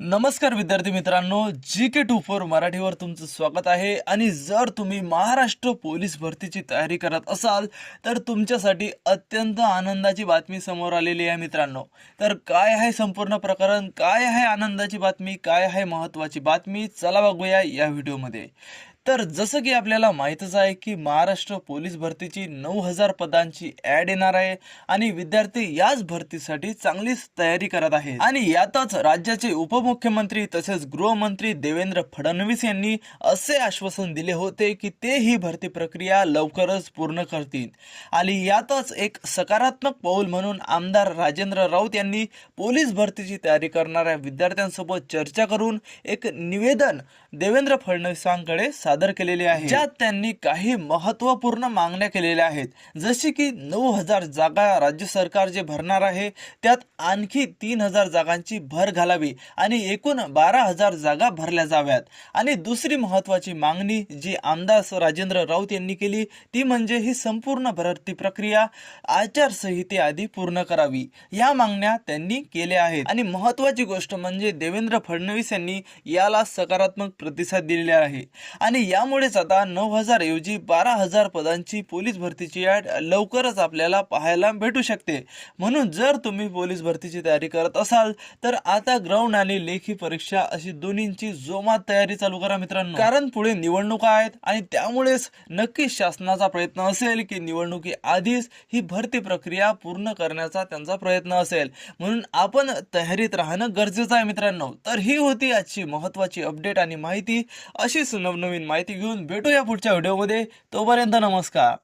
नमस्कार विद्यार्थी मित्रांनो जी के टू फोर मराठीवर तुमचं स्वागत आहे. आणि जर तुम्ही महाराष्ट्र पोलीस भरतीची तयारी करत असाल तर तुमच्यासाठी अत्यंत आनंदाची बातमी समोर आलेली आहे मित्रांनो. तर काय आहे संपूर्ण प्रकरण? काय आहे आनंदाची बातमी? काय आहे महत्त्वाची बातमी? चला बघूया या व्हिडिओमध्ये. तर जसं की आपल्याला माहीतच आहे की महाराष्ट्र पोलीस भरतीची नऊ हजार पदांची ॲड येणार आहे आणि विद्यार्थी याच भरतीसाठी चांगलीच तयारी करत आहेत. आणि यातच राज्याचे उपमुख्यमंत्री तसेच गृहमंत्री देवेंद्र फडणवीस यांनी असे आश्वासन दिले होते की ते ही भरती प्रक्रिया लवकरच पूर्ण करतील. आणि यातच एक सकारात्मक पाऊल म्हणून आमदार राजेंद्र राऊत यांनी पोलीस भरतीची तयारी करणाऱ्या विद्यार्थ्यांसोबत चर्चा करून एक निवेदन देवेंद्र फडणवीसांकडे सादर केलेले आहे ज्यात त्यांनी काही महत्त्वपूर्ण मागण्या केलेल्या आहेत. जशी की नऊ हजार जागा राज्य सरकार जे भरणार आहे त्यात आणखी तीन हजार जागांची भर घालावी आणि एकूण बारा हजार जागा भरल्या जाव्यात. आणि दुसरी महत्वाची मागणी जी आमदार राजेंद्र राऊत यांनी केली ती म्हणजे ही संपूर्ण भरती प्रक्रिया आचारसंहितेआधी पूर्ण करावी. या मागण्या त्यांनी केल्या आहेत. आणि महत्वाची गोष्ट म्हणजे देवेंद्र फडणवीस यांनी याला सकारात्मक प्रतिसाद दिलेला आहे. आणि आणि यामुळेच आता नऊ हजार ऐवजी बारा हजार पदांची पोलीस भरतीची ॲड लवकरच आपल्याला पाहायला भेटू शकते. म्हणून जर तुम्ही पोलीस भरतीची तयारी करत असाल तर आता ग्राउंड आणि लेखी परीक्षा अशी दोन्हींची जोमात तयारी चालू करा मित्रांनो. कारण पुढे निवडणुका आहेत आणि त्यामुळेच नक्कीच शासनाचा प्रयत्न असेल की निवडणुकी आधीच ही भरती प्रक्रिया पूर्ण करण्याचा त्यांचा प्रयत्न असेल. म्हणून आपण तयारीत राहणं गरजेचं आहे मित्रांनो. तर ही होती आजची महत्वाची अपडेट आणि माहिती. अशीच नवनवीन माहिती घेऊन भेटूया पुढच्या व्हिडिओमध्ये. तोपर्यंत नमस्कार.